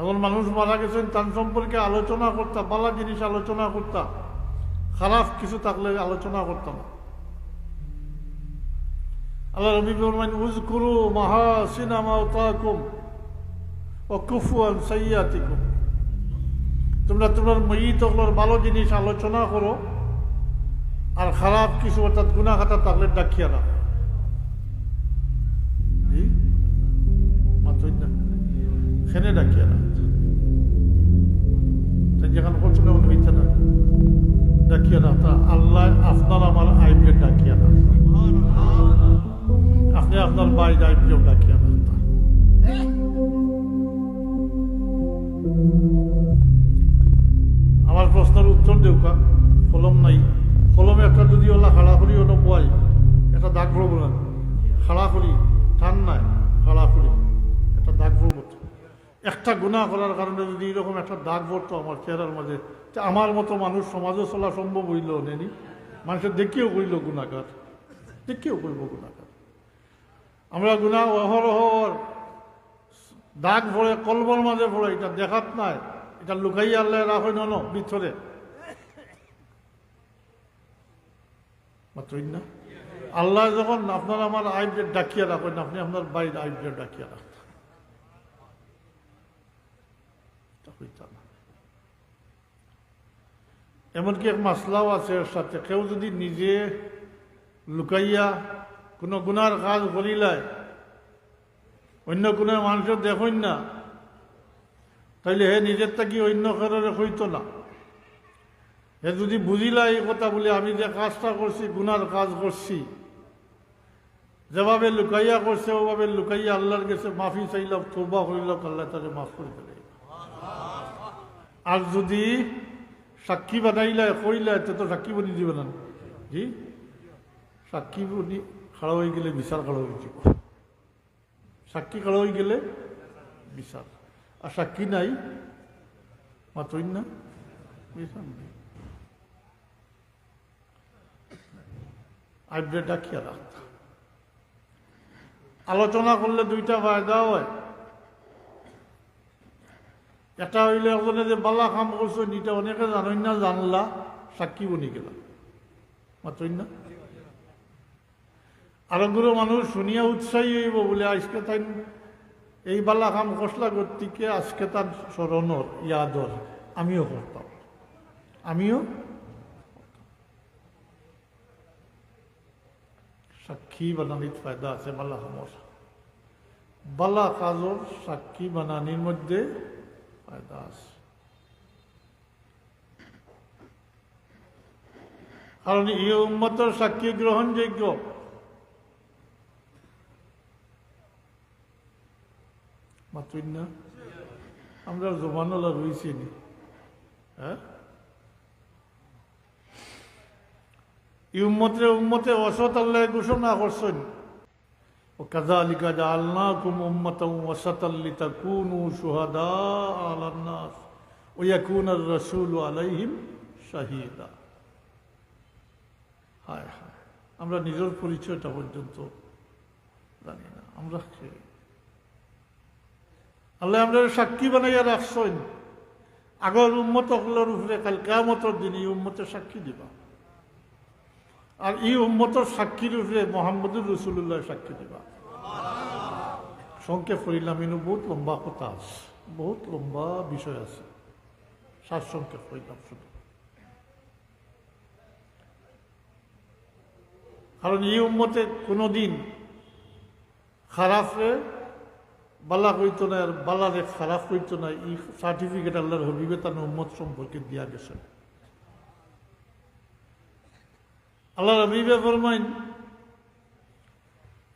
এখন মানুষ মারা গেছেন, তার সম্পর্কে আলোচনা করতাম বালা জিনিস আলোচনা করতাম খারাপ কিছু থাকলে আলোচনা করতাম। আল্লাহ রবি বলবেন উজ করু মাহা সিনামা তাকুম ও কুফুয়ান সাইয়াতিকুম তোমরা তোমার ময়িত ভালো জিনিস আলোচনা করো, আর খারাপ কিছু অর্থাৎ গুণা খাতা থাকলে ডাকিয়া না ডাকিয়া না। তাই যেখানে করছিল হইতে না ডাকিয়া না আল্লাহ আপনার আমার আইবকে ডাকিয়া না। আপনি আপনার বাইরে আইবকেও ডাকিয়া না। আমার প্রশ্নের উত্তর দেউকা কলম নাই। কলমে একটা যদি ওলা খাড়া করি ওটা বয় একটা দাগ ভরব না। খাড়া করি টান নাই খাড়া করি একটা দাগ ভরব একটা গুণা করার কারণে যদি এরকম একটা দাগ ভরতো আমার চেহারার মাঝে, তা আমার মতো মানুষ সমাজে চলা সম্ভব হইল নেনি? মানুষের দেখিও করিল গুণাগার দেখিও করব গুণাগার আমরা গুণা অহরহর দাগ ভরে কলবর মাঝে ভরে এটা দেখাত নাই। এটা লুকাই আল্লাহ রাখই নন ভিতরে। মাত্রই না? আল্লাহ যখন আপনার আমার আইবদের ডাকিয়া রাখেন, আপনি আপনার বাইর আইবদের ডাকিয়া রাখতেন তা হইতাম না। এমনকি এক মাসলাও আছে এর সাথে। কেউ যদি নিজে লুকাইয়া কোনো গুনার কাজ করিলায় অন্য কোনো মানুষের দেখুন না, তাইলে হে নিজের থাকি অন্য কারণে হইতো না। হে যদি বুঝিলা এই কথা বলে, আমি যে কাজটা করছি, গুনার কাজ করছি, যেভাবে লুকাইয়া করছে, ওভাবে লুকাইয়া আল্লাহর কাছে মাফি চাইলাম তোবা হইল আল্লাহ তাকে মাফ করে দিলে আর যদি সাক্ষী বানাইলা, কইলা, তো তো সাক্ষী বনি দিবে না। জি? সাক্ষী বনি খাড়া হয়ে গেলে বিচার খাড়া হয়ে যাব সাক্ষী খাড়া হয়ে গেলে বিচার। আর সাক্ষী নাই মাত্রই না। বিচার নেই। আইব্রে ডাকিয়া রাখতাম আলোচনা করলে দুইটা ফায়দা হয়। এটা হইলে একজনে যে বালা কাম করছ নিটা অনেকে জানই না, জানলা, সাক্ষী বনি গেল। মাত্রই না? আরোগ্য মানুষ শুনিয়া উৎসাহী হইব বলে আজকে তাই এই বালা কাম কষলা কর্তৃকে আজকে তার স্মরণর ইয়াদর আমিও করতাম। আমিও সাক্ষী বানানির ফায়দা আছে বালা কামর বালা কাজর সাক্ষী বানানির মধ্যে ফায়দা আছে কারণ এই উম্মতের সাক্ষী গ্রহণযোগ্য। আমরা জমানলা রয়েছি হ্যাঁ? এই উম্মতে উম্মতে অসৎ আল্লাহ ঘোষণা করছেন। وكذلك جعلناكم أمة وسطا لتكونوا شهداء على الناس ويكون الرسول عليهم شهيدا হায় হায় আমরা নিজের পরিচয়টা পর্যন্ত জানি না আমরা কে? আল্লাহ আমরা সাক্ষী বানাইয়া রাখছেন আগর উম্মত হলোর উপরে কাল কেমতর দিন এই উম্মতের সাক্ষী দিবা আর এই উম্মতর সাক্ষীর উপরে মোহাম্মদুর রসুল্লাহ সাক্ষী দিবা। সংক্ষেপ করিলাম কিন্তু বহুত লম্বা কথা আছে বহুত লম্বা বিষয় আছে। সার সংক্ষেপ করিলাম শুধু। কারণ এই উম্মতে কোনোদিন খারাপে বালা কইতো না, আর বালারে খারাপ কইতো না, এই সার্টিফিকেট আল্লাহর হবিবে তার উম্মত সম্পর্কে দিয়া গেছে। আল্লাহ রবিবে ফরমাইন,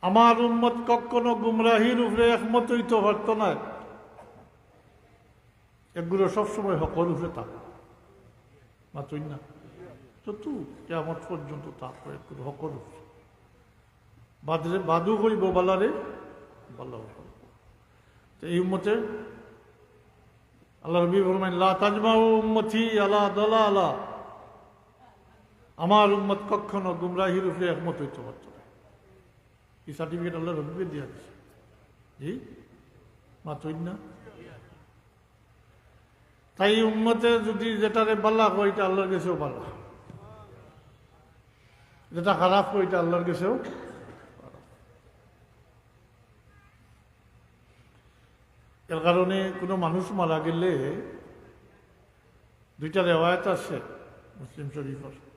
আমার উম্মত কখনো গুমরাহির উপরে একমত হইতে পারত না। এগুলো সবসময় হকর উপরে থাক। মাতই না তো তু কেমন পর্যন্ত তাকবে এগুলো হকর উপরে। বাদরে, বাদু করিব বালারে বালা তো এই উম্মতে আল্লাহ রবি ফরমাইন, লা তাজমাউ উম্মতি আলা দলা আলা আমার উম্মত কখনো গুমরাহির উপরে একমত হইতে পারত না। এই সার্টিফিকেট আল্লাহ রবিকে দিয়া দিছে জি? মাতই না? তাই উম্মতে যদি যেটারে বাল্লা হয় এটা আল্লাহর কাছেও বাল্লা যেটা খারাপ হয় এটা আল্লাহর কাছেও এর কারণে কোনো মানুষ মারা গেলে দুইটা রেওয়ায়ত আছে মুসলিম শরীফের।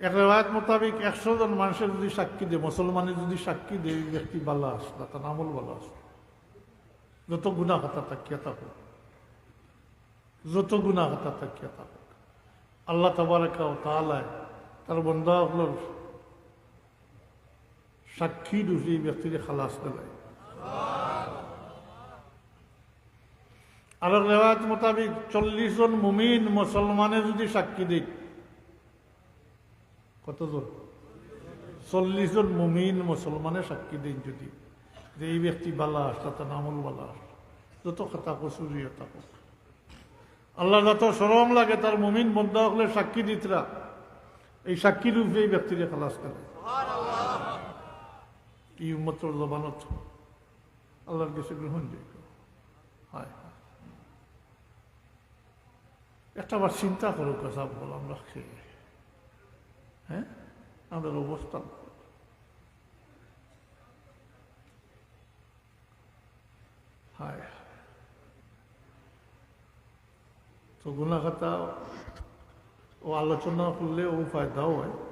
এক রেওয়ায়ত মোতাবেক একশো জন মানুষের যদি সাক্ষী দেয়, মুসলমানের যদি সাক্ষী দেয় ব্যক্তি বালা আস তার আমল বালা আস যত গুণা খাতা তাকিয়া থাকুক যত গুণা খাতা তাকিয়া থাকুক আল্লাহ তাবারাকা ও তালায় তার বন্ধাগুলোর সাক্ষী রূপে এই ব্যক্তিকে খালাস দেয়। আর রেওয়াজ মোতাবেক চল্লিশ জন মুমিন মুসলমানে যদি সাক্ষী দিক কতজন? চল্লিশ জন মুমিন মুসলমানে সাক্ষী দিন যদি। যে এই ব্যক্তি বালা আসা তার নামল বালা। যত কথা কসুরিও থাকুক আল্লাহ যত সরম লাগে তার মুমিন বন্ধা হলে সাক্ষী দিতরা এই সাক্ষী রূপে এই ব্যক্তিকে খালাস করে। এই উম্মতর জবানত। আল্লাহর কাছে গ্রহণযোগ্য হয় একটা আবার চিন্তা করো কথা বল আমরা খেয়ে। হ্যাঁ? আমাদের অবস্থান। তো গুণাখাতা ও আলোচনা করলে ও ফায়দাও হয়।